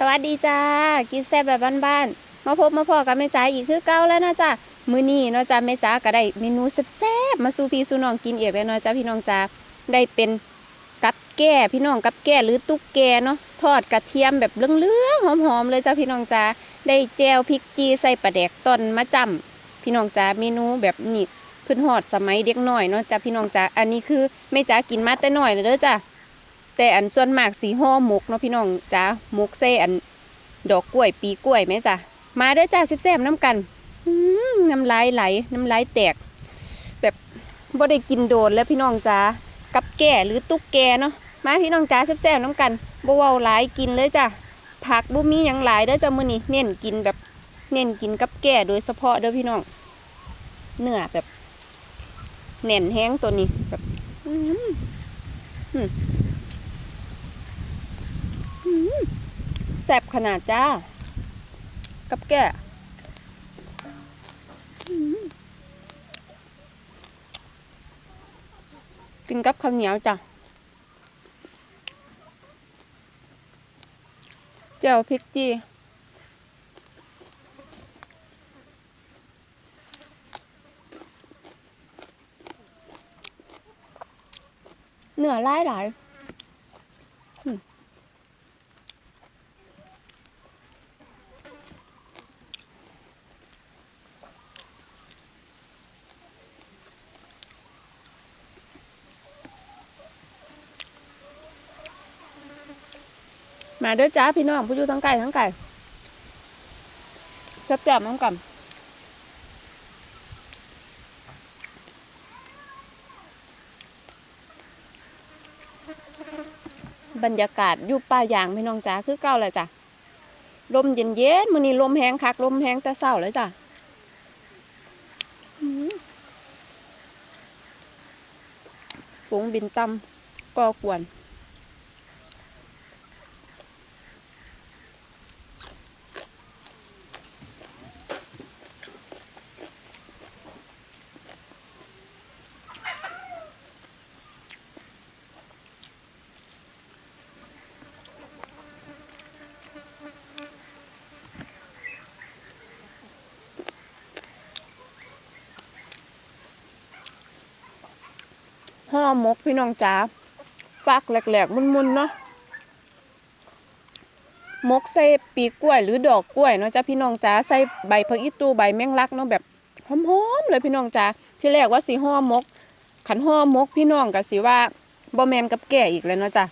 สวัสดีจ้า กินแซ่บแบบบ้านๆ มาพบมาพอกับแม่จ๋าอีกคือเก่าแล้วนะจ้ามื้อนี้เนาะจ้าแม่จ๋าก็ได้เมนูแซ่บๆมาสู่พี่สู่น้องกินเอีกแล้วเนาะจ้าพี่น้องจ้าได้เป็นกับแก้พี่น้องกับแก้หรือตุ๊กแกเนาะทอดกระเทียมแบบเลื้องๆหอมๆเลยจ้าพี่น้องจ้าได้แจวพริกจีใส่ปลาแดกต้นมะจำพี่น้องจ้าเมนูแบบนี้พิ่นฮอดสมัยเด็กหน้อยเนาะจ้าพี่น้องจ้าอันนี้คือแม่จ๋ากินมาแต่หน้อยเลยเด้อจ้า แต่อันส่วนมากสีห่อหมกเนาะพี่น้องจ้าหมกเส้อันดอกกล้วยปีกล้วยไหมจ้ะมาเด้อจ้าแซ่บๆน้ำกันน้ำลายไหลน้ำลายแตก แบบบ่ได้กินโดนแล้วพี่น้องจ้ากับแก่หรือตุ๊กแกเนาะมาพี่น้องจ้าแซ่บๆน้ำกันบ่เว้าหลายกินเลยจ้ะผักบ่มีหยังหลายเด้อจ้ามื้อนี้เน้นกินแบบเน้นกินกับแก่โดยเฉพาะเด้อพี่น้องเนื้อแบบแน่นแห้งตัวนี้แบบอืม แซ่บขนาดจ้า กับแก่กินกับข้าวเหนียวจ้ะเจียวพริกจีเหนือหลายหลาย มาเด้อจ้าพี่น้องผู้อยู่ทั้งไก่ทั้งไก่แซ่บๆน้องกันบรรยากาศอยู่ป่ายางพี่น้องจ้าคือเก่าเลยจ้ะลมเย็นๆมื้อนี้ลมแห้งคักลมแห้งแต่เช้าเลยจ้ะฝูงบินต่ำก็กวน ห่อหมกพี่น้องจ๋าฟักแหลกๆ มุนๆเนาะหมกใส่ปีกกล้วยหรือดอกกล้วยเนาะจ้าพี่น้องจ๋าใส่ใบผักอีตูใบแมงลักเนาะแบบหอมๆเลยพี่น้องจ๋าที่แรกว่าสีห่อหมก ขันห่อหมกพี่น้องก็สิว่าบ่แมนกับแก่อีกเลยเนาะจ้ะ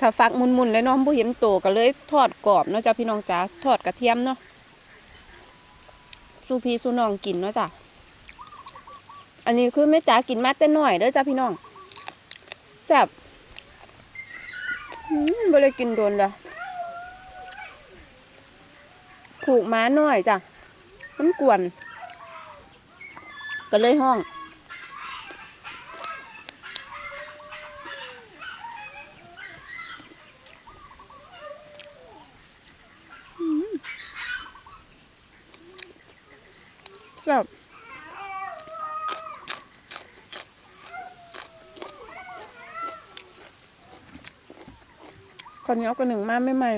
ถ้าฟักมุนๆเลยเนาะบ่เห็นโตก็เลยทอดกรอบเนาะจ้าพี่น้องจ๋าทอดกระเทียมเนาะสู้พี่สู้น้องกินเนาะจ้ะอันนี้คือแม่จ๋ากินมาแต่น้อยเด้อจ้าพี่น้อง แซ่บอืมบ่ได้กินโดนเลยผูกม้าหน่อยจ้ะ มันกวน ก็เลยห้องอืมแซ่บ คนเนียวก็หนึ่งมาไม่ใหม่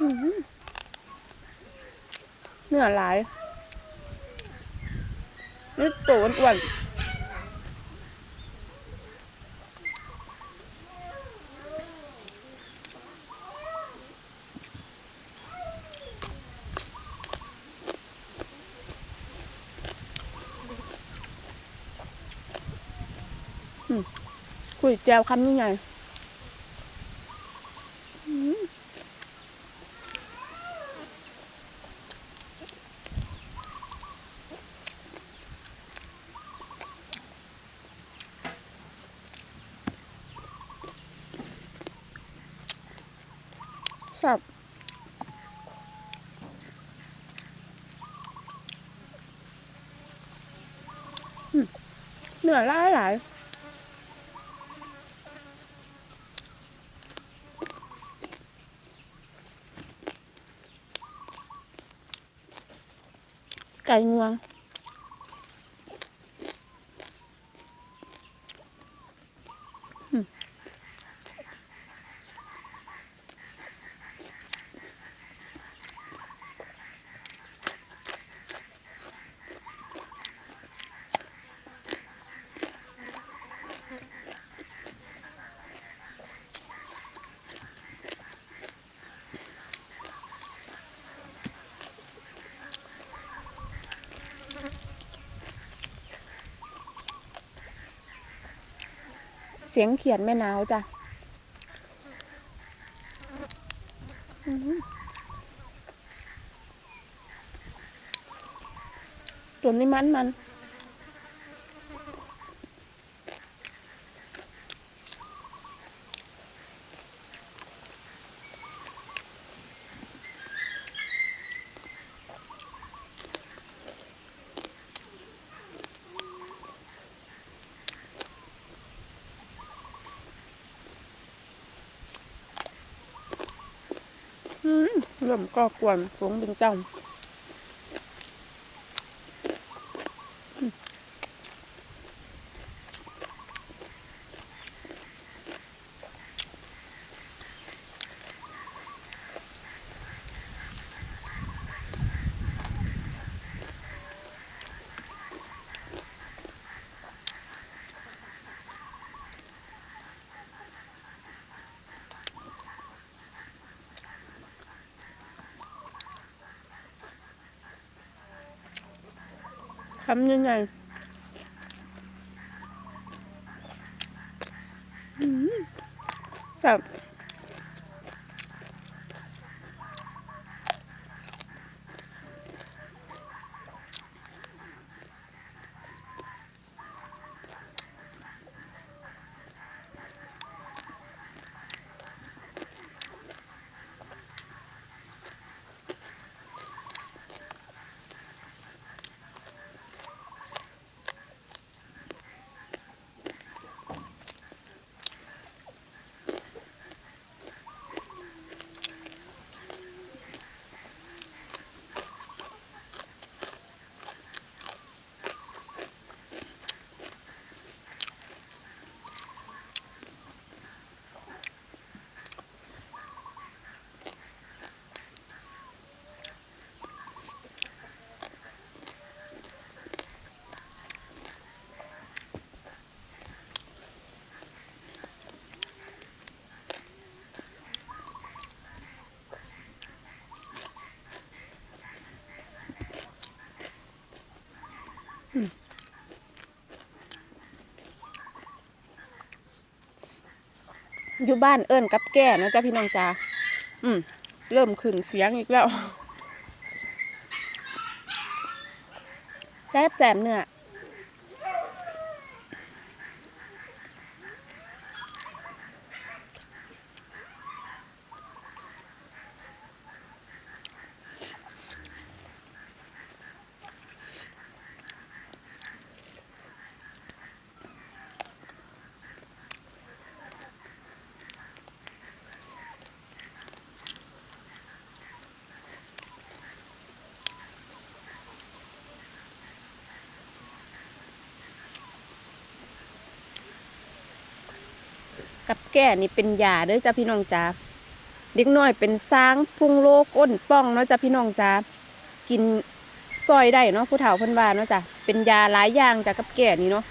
อื้อหือเนื้อหลายนี่ตัวอ้วนๆ ยแจวคำยังไงแซ่บอืมเนื้อหลายหลาย ไก่ เสียงเขียนแม่นาวจ้ะตัวนี้มันมัน เริ่มก็กวนสูงเป็นจ้า คำยังไงสับ อยู่บ้านเอิ้นกับแก่นะจ้าพี่น้องจ้าอืม เริ่มขึ้นเสียงอีกแล้วแซบแสบเนื้อ กับแก่นี่เป็นยาเด้อจ้าพี่น้องจ้าเด็กน้อยเป็นสร้างพุงโลก้นป้องเนาะจ้าพี่น้องจ้ากินซอยได้เนาะผู้เฒ่าเพิ่นว่าเนาะจ้ะเป็นยาหลายอย่างจ้ะกับแก่นี่เนาะ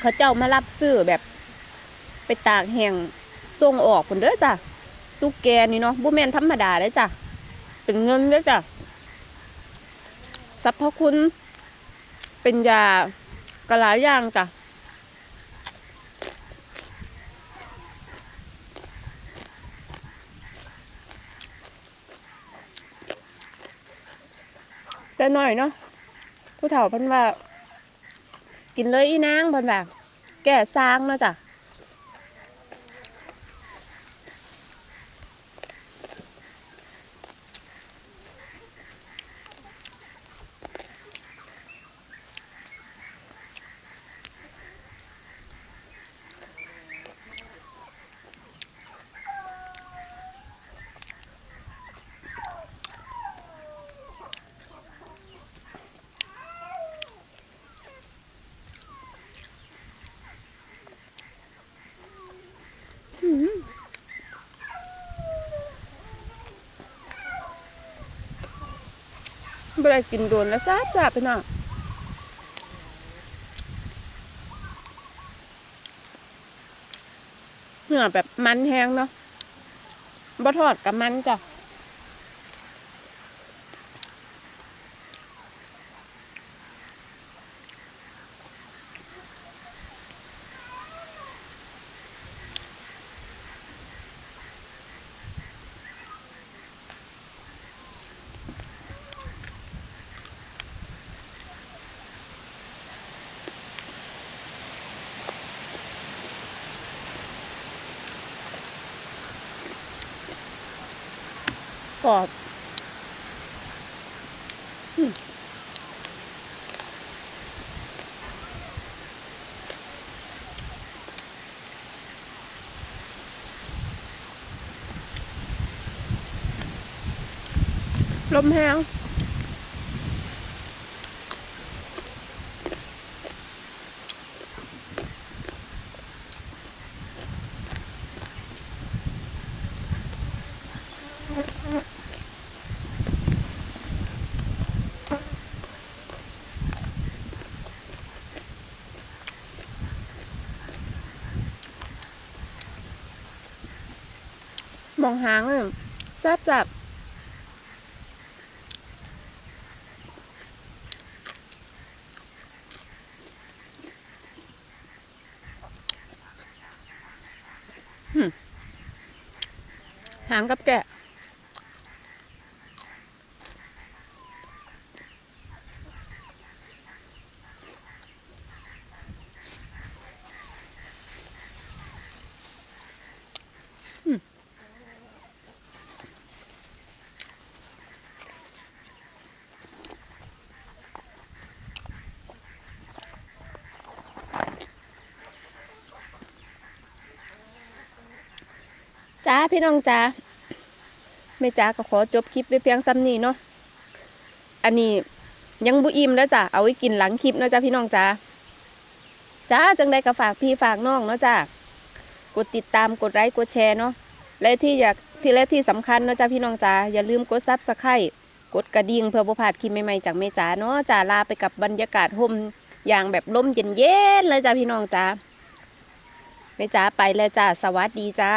เขาเจ้ามารับซื้อแบบไปตากแห้งส่งออกพุ่นเด้อจ้ะตุ๊กแกนี่เนาะบ่แมนธรรมดาเด้อจ้ะเป็นเงินเด้อจ้ะสรรพคุณ เป็นยากระลายย่างจ้ะแต่หน่อยเนาะผู้เฒ่าพันว่า กินเลยอีนางพันแบบแก่สร้างเนาะจ้ะ ไม่ได้กินโดนแล้วจ้าจ้าไปน่ะเนื้อแบบมันแห้งเนาะบะทอดกับมันจ้ะ กรอบลมแห้ง องหางเลยแซ่บจับหางกับแกะ จ้าพี่น้องจ้าแม่จ้าก็ขอจบคลิปไว้เพียงซ้ำนี้เนาะอันนี้ยังบุอิ่มแล้วจ้ะเอาไว้กินหลังคลิปเนาะจ้าพี่น้องจ้าจ้าจังได้ก็ฝากพี่ฝากน้องเนาะจ้ากดติดตามกดไลค์กดแชร์เนาะและที่อยากที่และที่สำคัญเนาะจ้าพี่น้องจ้าอย่าลืมกดซับสไครต์กดกระดิ่งเพื่อบ่พลาดคลิปใหม่ๆจากแม่จ๋าเนาะจ้าลาไปกับบรรยากาศห่มอย่างแบบลมเย็นๆเลยจ้าพี่น้องจ้าแม่จ๋าไปแล้วจ้าสวัสดีจ้า